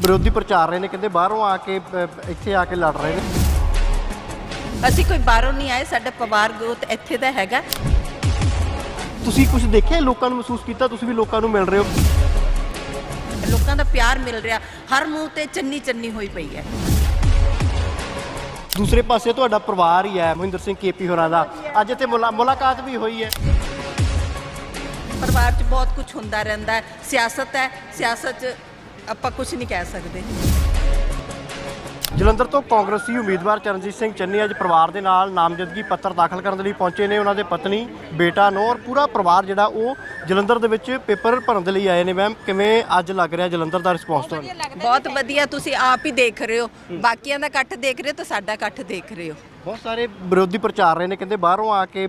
ਵਿਰੋਧੀ ਪ੍ਰਚਾਰ ਰਹੇ ਨੇ ਕਹਿੰਦੇ ਬਾਹਰੋਂ ਆ ਕੇ ਇੱਥੇ ਆ ਕੇ ਲੜ ਰਹੇ ਨੇ। ਅਸੀਂ ਕੋਈ ਬਾਹਰੋਂ ਨਹੀਂ ਆਏ ਸਾਡਾ ਪਰਿਵਾਰ ਗੋਤ ਇੱਥੇ ਦਾ ਹੈਗਾ। ਤੁਸੀਂ ਕੁਝ ਦੇਖਿਆ ਲੋਕਾਂ ਨੂੰ ਮਹਿਸੂਸ ਕੀਤਾ ਤੁਸੀਂ ਵੀ ਲੋਕਾਂ ਨੂੰ ਮਿਲ ਰਹੇ ਹੋ? ਲੋਕਾਂ ਦਾ ਪਿਆਰ ਮਿਲ ਰਿਹਾ ਹਰ ਮੂੰਹ ਤੇ ਚੰਨੀ ਚੰਨੀ ਹੋਈ ਪਈ ਹੈ। ਦੂਸਰੇ ਪਾਸੇ ਤੁਹਾਡਾ ਪਰਿਵਾਰ ਹੀ ਹੈ ਮਹਿੰਦਰ ਸਿੰਘ ਕੇਪੀ ਹੋਰਾਂ ਦਾ। ਅੱਜ ਇੱਥੇ ਮੁਲਾ- ਮੁਲਾਕਾਤ ਵੀ ਹੋਈ ਹੈ। ਪਰਿਵਾਰ 'ਚ ਬਹੁਤ ਕੁਝ ਹੁੰਦਾ ਰਹਿੰਦਾ ਹੈ। ਸਿਆਸਤ ਹੈ ਸਿਆਸਤ 'ਚ ਆਪਾਂ ਕੁਝ ਨਹੀਂ ਕਹਿ ਸਕਦੇ। ਜਲੰਧਰ ਤੋਂ ਕਾਂਗਰਸੀ ਉਮੀਦਵਾਰ ਚਰਨਜੀਤ ਸਿੰਘ ਚੰਨੀ ਅੱਜ ਪਰਿਵਾਰ ਦੇ ਨਾਲ ਨਾਮਜ਼ਦਗੀ ਪੱਤਰ ਦਾਖਲ ਕਰਨ ਦੇ ਲਈ ਪਹੁੰਚੇ ਨੇ। ਉਹਨਾਂ ਦੇ ਪਤਨੀ ਬੇਟਾ ਨੌ ਔਰ ਪੂਰਾ ਪਰਿਵਾਰ ਜਿਹੜਾ ਉਹ ਜਲੰਧਰ ਦੇ ਵਿੱਚ ਪੇਪਰ ਭਰਨ ਦੇ ਲਈ ਆਏ ਨੇ। ਮੈਮ ਕਿਵੇਂ ਅੱਜ ਲੱਗ ਰਿਹਾ ਜਲੰਧਰ ਦਾ ਰਿਸਪੌਂਸ ਤੁਹਾਨੂੰ? ਬਹੁਤ ਵਧੀਆ ਤੁਸੀਂ ਆਪ ਹੀ ਦੇਖ ਰਹੇ ਹੋ। ਬਾਕੀਆਂ ਦਾ ਇਕੱਠ ਦੇਖ ਰਹੇ ਹੋ ਤਾਂ ਸਾਡਾ ਇਕੱਠ ਦੇਖ ਰਹੇ ਹੋ। ਬਹੁਤ ਸਾਰੇ ਵਿਰੋਧੀ ਪ੍ਰਚਾਰ ਰਹੇ ਨੇ ਕਹਿੰਦੇ ਬਾਹਰੋਂ ਆ ਕੇ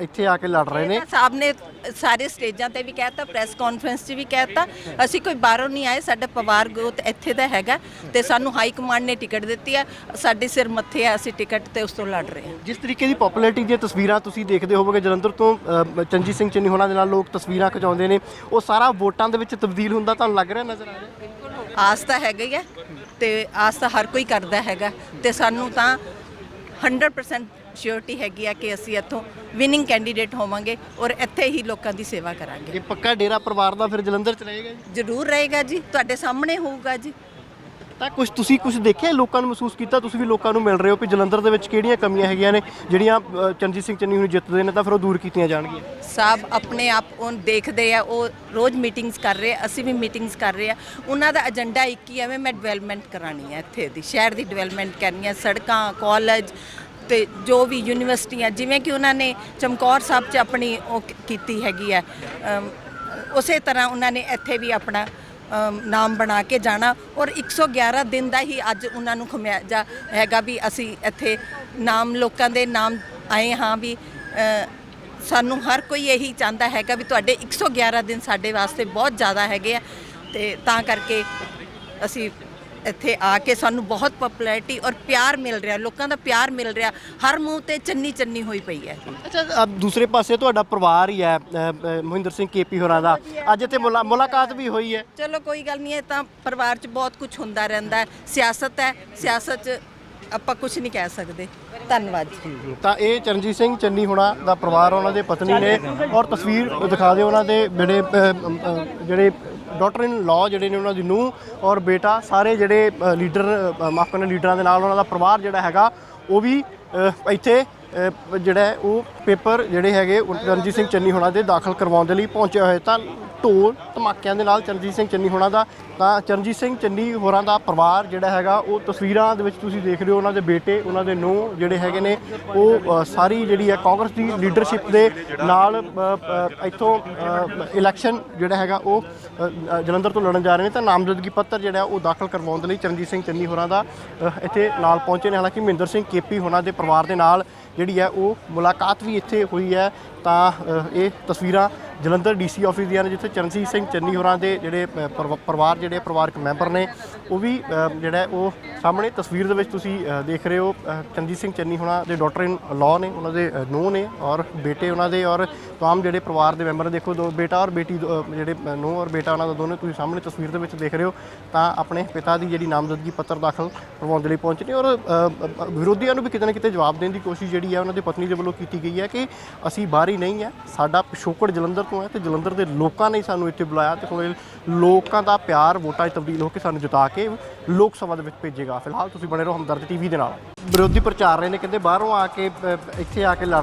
ਇੱਥੇ ਆ ਕੇ ਲੜ ਰਹੇ ਨੇ। ਸਾਹਿਬ ਨੇ ਸਾਰੇ ਸਟੇਜਾਂ ਤੇ ਵੀ ਕਹਿਤਾ ਪ੍ਰੈਸ ਕਾਨਫਰੰਸ 'ਚ ਵੀ ਕਹਿਤਾ ਅਸੀਂ ਕੋਈ ਬਾਹਰੋਂ ਨਹੀਂ ਆਏ ਸਾਡਾ ਪਰਿਵਾਰ ਗੋਤ ਇੱਥੇ ਦਾ ਹੈਗਾ ਤੇ ਸਾਨੂੰ ਹਾਈ ਕਮਾਂਡ ਨੇ ਟਿਕਟ ਦਿੱਤੀ ਹੈ ਸਾਡੇ ਸਿਰ ਮੱਥੇ ਆ ਅਸੀਂ ਟਿਕਟ ਤੇ ਉਸ ਤੋਂ ਲੜ ਰਹੇ ਹਾਂ। ਜਿਸ ਤਰੀਕੇ ਦੀ ਪਪੂਲੈਰਿਟੀ ਦੀਆਂ ਤਸਵੀਰਾਂ ਤੁਸੀਂ ਦੇਖਦੇ ਹੋਵੋਗੇ ਜਲੰਧਰ ਤੋਂ ਚੰਜੀ ਸਿੰਘ ਚੰਨੀ ਹੋਣਾ ਦੇ ਨਾਲ ਲੋਕ ਤਸਵੀਰਾਂ ਖਿਚਾਉਂਦੇ ਨੇ ਉਹ ਸਾਰਾ ਵੋਟਾਂ ਦੇ ਵਿੱਚ ਤਬਦੀਲ ਹੁੰਦਾ ਤੁਹਾਨੂੰ ਲੱਗ ਰਿਹਾ ਨਜ਼ਰ ਆ ਰਿਹਾ? ਆਸ ਤਾਂ ਹੈਗਾ ਹੀ ਹੈ ਤੇ ਆਸ ਤਾਂ ਹਰ ਕੋਈ ਕਰਦਾ ਹੈਗਾ ਤੇ ਸਾਨੂੰ ਤਾਂ 100% ਸ਼ੋਰਟੀ ਹੈਗੀ ਆ ਕਿ ਅਸੀਂ ਇੱਥੋਂ ਵਿਨਿੰਗ ਕੈਂਡੀਡੇਟ ਹੋਵਾਂਗੇ ਔਰ ਇੱਥੇ ਹੀ ਲੋਕਾਂ ਦੀ ਸੇਵਾ ਕਰਾਂਗੇ। ਇਹ ਪੱਕਾ ਡੇਰਾ ਪਰਿਵਾਰ ਦਾ ਫਿਰ ਜਲੰਧਰ ਚ ਰਹੇਗਾ ਜੀ? ਜ਼ਰੂਰ ਰਹੇਗਾ ਜੀ ਤੁਹਾਡੇ ਸਾਹਮਣੇ ਹੋਊਗਾ ਜੀ। ਤਾਂ ਕੁਝ ਤੁਸੀਂ ਕੁਝ ਦੇਖਿਆ ਲੋਕਾਂ ਨੂੰ ਮਹਿਸੂਸ ਕੀਤਾ? ਤੁਸੀਂ ਵੀ ਲੋਕਾਂ ਨੂੰ ਮਿਲ ਰਹੇ ਹੋ ਕਿ ਜਲੰਧਰ ਦੇ ਵਿੱਚ ਕਿਹੜੀਆਂ ਕਮੀਆਂ ਹੈਗੀਆਂ ਨੇ ਜਿਹੜੀਆਂ ਅ, ਚਰਨਜੀਤ ਸਿੰਘ ਚੰਨੀ ਨੂੰ ਜਿੱਤਦੇ ਨੇ ਤਾਂ ਫਿਰ ਉਹ ਦੂਰ ਕੀਤੀਆਂ ਜਾਣਗੀਆਂ? ਸਾਹਿਬ ਆਪਣੇ ਆਪ ਉਹ ਦੇਖਦੇ ਆ ਉਹ ਰੋਜ਼ ਮੀਟਿੰਗਸ ਕਰ ਰਹੇ ਅਸੀਂ ਵੀ ਮੀਟਿੰਗਸ ਕਰ ਰਹੇ ਆ। ਉਹਨਾਂ ਦਾ ਏਜੰਡਾ ਇੱਕ ਹੀ ਐਵੇਂ ਮੈਂ ਡਿਵੈਲਪਮੈਂਟ ਕਰਾਣੀ ਹੈ ਇੱਥੇ ਦੀ ਸ਼ਹਿਰ ਦੀ ਡਿਵੈਲਪਮੈਂਟ ਕਰਨੀ ਹੈ ਸੜਕਾਂ ਕਾਲਜ ਤੇ ਜੋ ਵੀ ਯੂਨੀਵਰਸਿਟੀਆਂ ਜਿਵੇਂ ਕਿ ਉਹਨਾਂ ਨੇ ਚਮਕੌਰ ਸਾਹਿਬ 'ਚ ਆਪਣੀ ਉਹ ਕੀਤੀ ਹੈਗੀ ਹੈ ਉਸੇ ਤਰ੍ਹਾਂ ਉਹਨਾਂ ਨੇ ਇੱਥੇ ਵੀ ਆਪਣਾ ਨਾਮ ਬਣਾ ਕੇ ਜਾਣਾ ਔਰ 111 ਦਿਨ ਦਾ ਹੀ ਅੱਜ ਉਹਨਾਂ ਨੂੰ ਖਮਿਆਜਾ ਹੈਗਾ ਵੀ ਅਸੀਂ ਇੱਥੇ ਨਾਮ ਲੋਕਾਂ ਦੇ ਨਾਮ ਆਏ ਹਾਂ ਵੀ ਸਾਨੂੰ ਹਰ ਕੋਈ ਇਹੀ ਚਾਹੁੰਦਾ ਹੈਗਾ ਵੀ ਤੁਹਾਡੇ 111 ਦਿਨ ਸਾਡੇ ਵਾਸਤੇ ਬਹੁਤ ਜ਼ਿਆਦਾ ਹੈਗੇ ਆ ਤੇ ਤਾਂ ਕਰਕੇ ਅਸੀਂ ਇੱਥੇ ਆ ਕੇ ਸਾਨੂੰ ਬਹੁਤ ਪਪੂਲੈਰਿਟੀ ਔਰ ਪਿਆਰ ਮਿਲ ਰਿਹਾ ਲੋਕਾਂ ਦਾ ਪਿਆਰ ਮਿਲ ਰਿਹਾ ਹਰ ਮੂੰਹ ਤੇ ਚੰਨੀ ਚੰਨੀ ਹੋਈ ਪਈ ਹੈ। ਅੱਛਾ ਦੂਸਰੇ ਪਾਸੇ ਤੁਹਾਡਾ ਪਰਿਵਾਰ ਹੀ ਹੈ ਮਹਿੰਦਰ ਸਿੰਘ ਕੇਪੀ ਹੋਰਾਂ ਦਾ। ਅੱਜ ਇੱਥੇ ਮੁਲਾ- ਮੁਲਾਕਾਤ ਵੀ ਹੋਈ ਹੈ। ਚਲੋ ਕੋਈ ਗੱਲ ਨਹੀਂ ਹੈ ਤਾਂ ਪਰਿਵਾਰ 'ਚ ਬਹੁਤ ਕੁਝ ਹੁੰਦਾ ਰਹਿੰਦਾ ਹੈ ਸਿਆਸਤ ਹੈ ਸਿਆਸਤ 'ਚ ਆਪਾਂ ਕੁਝ ਨਹੀਂ ਕਹਿ ਸਕਦੇ। ਧੰਨਵਾਦ ਜੀ। ਤਾਂ ਇਹ ਚਰਨਜੀਤ ਸਿੰਘ ਚੰਨੀ ਹੋਣਾ ਦਾ ਪਰਿਵਾਰ ਉਹਨਾਂ ਦੇ ਪਤਨੀ ਨੇ ਔਰ ਤਸਵੀਰ ਦਿਖਾ ਦਿਓ ਉਹਨਾਂ ਦੇ ਜਿਹੜੇ ਜਿਹੜੇ ਡਾਟਰ ਇਨ ਲਾਅ ਜਿਹੜੇ ਨੇ ਉਹਨਾਂ ਦੀ ਨੂੰਹ ਔਰ ਬੇਟਾ, ਸਾਰੇ ਜਿਹੜੇ ਲੀਡਰ ਮਾਫ ਕਰਨਾ ਲੀਡਰਾਂ ਦੇ ਨਾਲ ਉਹਨਾਂ ਦਾ ਪਰਿਵਾਰ ਜਿਹੜਾ ਹੈਗਾ, ਉਹ ਵੀ ਇੱਥੇ ਜਿਹੜਾ ਉਹ ਪੇਪਰ ਜਿਹੜੇ ਹੈਗੇ ਰਣਜੀਤ ਸਿੰਘ ਚੰਨੀ ਹੋਣਾ ਦੇ ਦਾਖਲ ਕਰਵਾਉਣ ਦੇ ਲਈ ਪਹੁੰਚਿਆ ਹੋਇਆ ਤਾਂ ਢੋਲ ਧਮਾਕਿਆਂ ਦੇ ਨਾਲ ਚਰਨਜੀਤ ਸਿੰਘ ਚੰਨੀ ਹੋਣਾ ਦਾ। ਤਾਂ ਚਰਨਜੀਤ ਸਿੰਘ ਚੰਨੀ ਹੋਰਾਂ ਦਾ ਪਰਿਵਾਰ ਜਿਹੜਾ ਹੈਗਾ, ਉਹ ਤਸਵੀਰਾਂ ਦੇ ਵਿੱਚ ਤੁਸੀਂ ਦੇਖ ਰਹੇ ਹੋ, ਉਹਨਾਂ ਦੇ ਬੇਟੇ, ਉਹਨਾਂ ਦੇ ਨੂੰਹ ਜਿਹੜੇ ਹੈਗੇ ਨੇ, ਉਹ ਸਾਰੀ ਜਿਹੜੀ ਹੈ ਕਾਂਗਰਸ ਦੀ ਲੀਡਰਸ਼ਿਪ ਦੇ ਨਾਲ ਇੱਥੋਂ ਇਲੈਕਸ਼ਨ ਜਿਹੜਾ ਹੈਗਾ, ਉਹ ਜਲੰਧਰ ਤੋਂ ਲੜਨ ਜਾ ਰਹੇ ਨੇ। ਤਾਂ ਨਾਮਜ਼ਦਗੀ ਪੱਤਰ ਜਿਹੜਾ, ਉਹ ਦਾਖਲ ਕਰਵਾਉਣ ਦੇ ਲਈ ਚਰਨਜੀਤ ਸਿੰਘ ਚੰਨੀ ਹੋਰਾਂ ਦਾ ਇੱਥੇ ਨਾਲ ਪਹੁੰਚੇ ਨੇ। ਹਾਲਾਂਕਿ ਮਹਿੰਦਰ ਸਿੰਘ ਕੇਪੀ ਹੋਰਾਂ ਦੇ ਪਰਿਵਾਰ ਦੇ ਨਾਲ ਜਿਹੜੀ ਹੈ, ਉਹ ਮੁਲਾਕਾਤ ਵੀ ਇੱਥੇ ਹੋਈ ਹੈ। ਤਾਂ ਇਹ ਤਸਵੀਰਾਂ ਜਲੰਧਰ ਡੀਸੀ ਆਫਿਸ ਦੀਆਂ ਨੇ ਜਿੱਥੇ ਚਰਨਜੀਤ ਸਿੰਘ ਚੰਨੀ ਹੋਰਾਂ ਦੇ ਜਿਹੜੇ ਅ, ਪਰਿਵਾਰ ਜਿਹੜੇ ਪਰਿਵਾਰਕ ਮੈਂਬਰ ਨੇ ਉਹ ਵੀ ਜਿਹੜਾ ਉਹ ਸਾਹਮਣੇ ਤਸਵੀਰ ਦੇ ਵਿੱਚ ਤੁਸੀਂ ਦੇਖ ਰਹੇ ਹੋ ਅ, ਚਰਨਜੀਤ ਸਿੰਘ ਚੰਨੀ ਹੋਣਾ ਦੇ ਡਾਟਰ ਇਨ ਲਾਅ ਨੇ ਉਹਨਾਂ ਦੇ ਅ, ਨੂੰਹ ਨੇ ਔਰ ਬੇਟੇ ਉਹਨਾਂ ਦੇ ਔਰ ਤਮਾਮ ਜਿਹੜੇ ਪਰਿਵਾਰ ਦੇ ਮੈਂਬਰ ਦੇਖੋ ਦੋ ਬੇਟਾ ਔਰ ਬੇਟੀ ਦੋ- ਜਿਹੜੇ ਅ, ਨੂੰਹ ਔਰ ਬੇਟਾ ਉਹਨਾਂ ਦਾ ਦੋਨੇ ਤੁਸੀਂ ਸਾਹਮਣੇ ਤਸਵੀਰ ਦੇ ਵਿੱਚ ਦੇਖ ਰਹੇ ਹੋ ਤਾਂ ਆਪਣੇ ਪਿਤਾ ਦੀ ਜਿਹੜੀ ਨਾਮਜ਼ਦਗੀ ਪੱਤਰ ਦਾਖਲ ਕਰਵਾਉਣ ਦੇ ਲਈ ਪਹੁੰਚੇ ਨੇ ਔਰ ਵਿਰੋਧੀਆਂ ਨੂੰ ਵੀ ਕਿਤੇ ਨਾ ਕਿਤੇ ਜਵਾਬ ਦੇਣ ਦੀ ਕੋਸ਼ਿਸ਼ ਜਿਹੜੀ ਹੈ ਉਹਨਾਂ ਦੀ ਪਤਨੀ ਦੇ ਵੱਲੋਂ ਕੀਤੀ ਗਈ ਹੈ ਕਿ ਅਸੀਂ ਬਾਹਰੀ ਨਹੀਂ ਹੈ ਸਾਡਾ ਪਿਛੋਕੜ ਜਲੰਧਰ ਤੋਂ ਹੈ ਤੇ ਜਲੰਧਰ ਦੇ ਲੋਕਾਂ ਨੇ ਸਾਨੂੰ ਇੱਥੇ ਬੁਲਾਇਆ ਤੇ ਹੁਣ ਲੋਕਾਂ ਦਾ ਪਿਆਰ ਵੋਟਾਂ 'ਚ ਤਬਦੀਲ ਹੋ ਕੇ ਸਾਨੂੰ ਜਿਤਾ ਕੇ ਲੋਕ ਸਭਾ ਦੇ ਵਿੱਚ ਭੇਜੇਗਾ। ਫਿਲਹਾਲ ਤੁਸੀਂ ਬਣੇ ਰਹੋ ਹਮਦਰਦ ਟੀਵੀ ਦੇ ਨਾਲ। ਵਿਰੋਧੀ ਪ੍ਰਚਾਰ ਰਹੇ ਨੇ, ਕਹਿੰਦੇ ਬਾਹਰੋਂ ਆ ਕੇ ਇੱਥੇ ਆ ਕੇ ਲੜ